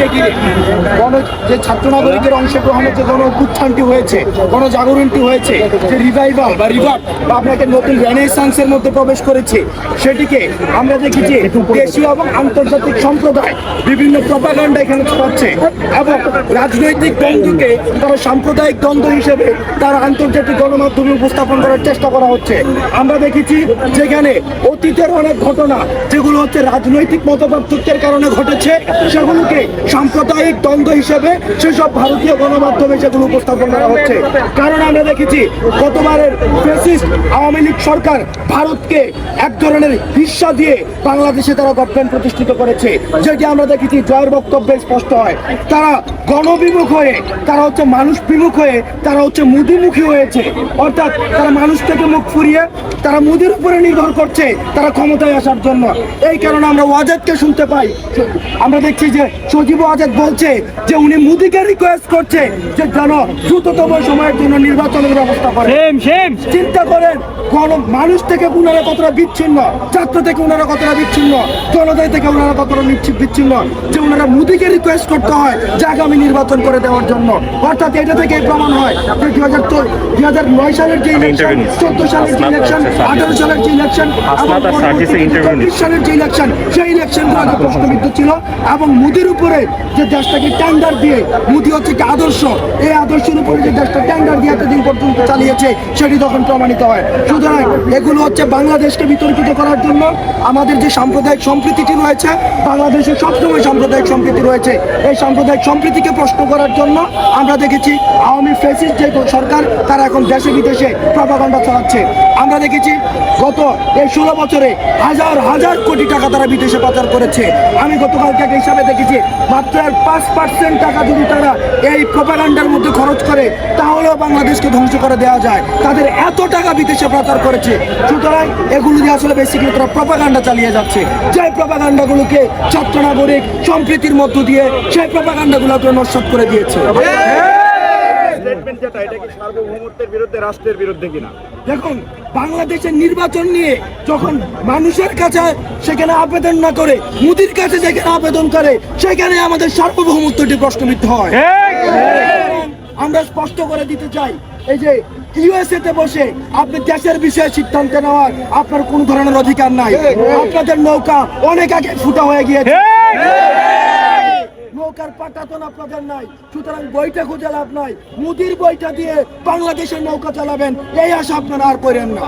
কে ঘিরে গণ যে ছাত্র নাগরিকের অংশগ্রহণের যে গণ উত্থানটি হয়েছে গণজাগরণটি হয়েছে, যে রিভাইভাল বা রিভার বা আপনাকে নতুন রেনেসান্সের মধ্যে প্রবেশ করেছে, সেটিকে আমরা দেখেছি দেশীয় এবং আন্তর্জাতিক সম্প্রদায় বিভিন্ন প্রপাগান্ডা এখানে ছড়াচ্ছে এবং রাজনৈতিক দ্বন্দ্বকে তারা সাম্প্রদায়িক দ্বন্দ্ব হিসেবে তারা আন্তর্জাতিক গণমাধ্যমে উপস্থাপন করার চেষ্টা করা হচ্ছে। আমরা দেখেছি যেখানে অতীতের অনেক ঘটনা, যেগুলো হচ্ছে রাজনৈতিক মতপার্থক্যের কারণে ঘটেছে, সেগুলোকে সাম্প্রদায়িক দ্বন্দ্ব হিসেবে সেসব ভারতীয় গণমাধ্যমে সেগুলো উপস্থাপন করা হচ্ছে। কারণ আমরা দেখেছি, গতবারের ফেসিস্ট আওয়ামী লীগ সরকার ভারতকে এক ধরনের হিস্সা দিয়ে বাংলাদেশে তারা গভর্নমেন্ট প্রতিষ্ঠিত করেছে। যেটি আমরা দেখেছি, জয়ের বক্তব্যে স্পষ্ট হয়। তারা গণবিমুখ হয়ে, তারা হচ্ছে মানুষ বিমুখ হয়ে, তারা হচ্ছে মুদিমুখী হয়েছে। অর্থাৎ তারা মানুষ থেকে মুখ ফুরিয়ে, তারা মুদির উপরে নির্ভর করছে, তারা ক্ষমতায় আসার জন্য। এই কারণে আমরা ওয়াজেদকে শুনতে পাই। আমরা দেখছি যে সজীব ওয়াজেদ বলছে যে উনি মুদিকে রিকোয়েস্ট করছে যে যেন দ্রুততম সময়ের জন্য নির্বাচনের ব্যবস্থা করে। সেম সেম চিন্তা করেন কোন মানুষ থেকে উনারা কতটা বিচ্ছিন্ন ছাত্র থেকে উনারা কতটা বিচ্ছিন্ন জনতায় থেকে উনারা কতটা বিচ্ছিন্ন যে উনারা মোদীকে রিকোয়েস্ট করতে হয় যে আগামী নির্বাচন করে দেওয়ার জন্য। অর্থাৎ এটা থেকে প্রমাণ হয় যে দুই হাজার দুই হাজার নয় সালের যে ইলেকশন চোদ্দ সালের যে ইলেকশন আঠারো সালের যে ইলেকশন এবং হাসনাত পরবর্তী চব্বিশ সালের যে ইলেকশন সেই ইলেকশনগুলো আগে প্রশ্নবিদ্ধ ছিল এবং মোদির উপরে যে দেশটাকে ট্যান্ডার দিয়ে মোদি হচ্ছে কি আদর্শ, এই আদর্শের উপরে যে দেশটা ট্যান্ডার দিয়ে এতদিন পর্যন্ত চালিয়েছে, সেটি তখন প্রমাণিত হয়। সুতরাং এগুলো হচ্ছে বাংলাদেশকে বিতর্কিত করার জন্য আমাদের যে সাম্প্রদায়িক সম্প্রীতিটি রয়েছে, বাংলাদেশে সবসময় সাম্প্রদায়িক সম্প্রীতি রয়েছে। এই সাম্প্রদায়িক সম্প্রীতিকে প্রশ্ন করার জন্য আমরা দেখেছি আওয়ামী ফেসিস যে সরকার, তারা এখন দেশে বিদেশে প্রপাগান্ডা চালাচ্ছে। আমরা দেখেছি গত এই ষোলো বছরে হাজার হাজার কোটি টাকা তারা বিদেশে পাচার করেছে। আমি গতকালকে একটা হিসাবে দেখেছি মাত্র আর পাঁচ পার্সেন্ট টাকা যদি তারা এই প্রপাগান্ডার মধ্যে খরচ করে তাহলেও বাংলাদেশকে ধ্বংস করে দেওয়া যায়। তাদের এত টাকা বিদেশে প্রচার করেছে। সুতরাং এগুলো দিয়ে আসলে বেসিক্যালি তারা প্রপাগান্ডা চালিয়ে যাচ্ছে। যে প্রপাগান্ডাগুলোকে ছাত্র নাগরিক সম্প্রীতির মধ্য দিয়ে সেই প্রপাগান্ডাগুলোকে নস্বাত করে দিয়েছে। স্টেটমেন্ট যেটা এটা কি সার্বভৌমত্বের বিরুদ্ধে রাষ্ট্রের বিরুদ্ধে কিনা? দেখুন বাংলাদেশের নির্বাচন নিয়ে যখন মানুষের কাছে সেখানে আবেদন না করে মোদির কাছে যেখানে আবেদন করে সেখানে আমাদের সার্বভৌমত্বটি প্রশ্নবিদ্ধ হয়। আমরা স্পষ্ট করে দিতে চাই এই যে ইউএসএ তে বসে আপনি দেশের বিষয়ে সিদ্ধান্ত নেওয়ার আপনার কোন ধরনের অধিকার নাই। আপনাদের নৌকা অনেক আগে ফুটা হয়ে গিয়েছে। নৌকার পাটাতন আপনাদের নাই। সুতরাং বইটা খুঁজে লাভ নাই। মুদির বইটা দিয়ে বাংলাদেশের নৌকা চালাবেন, এই আশা আপনারা আর করেন না!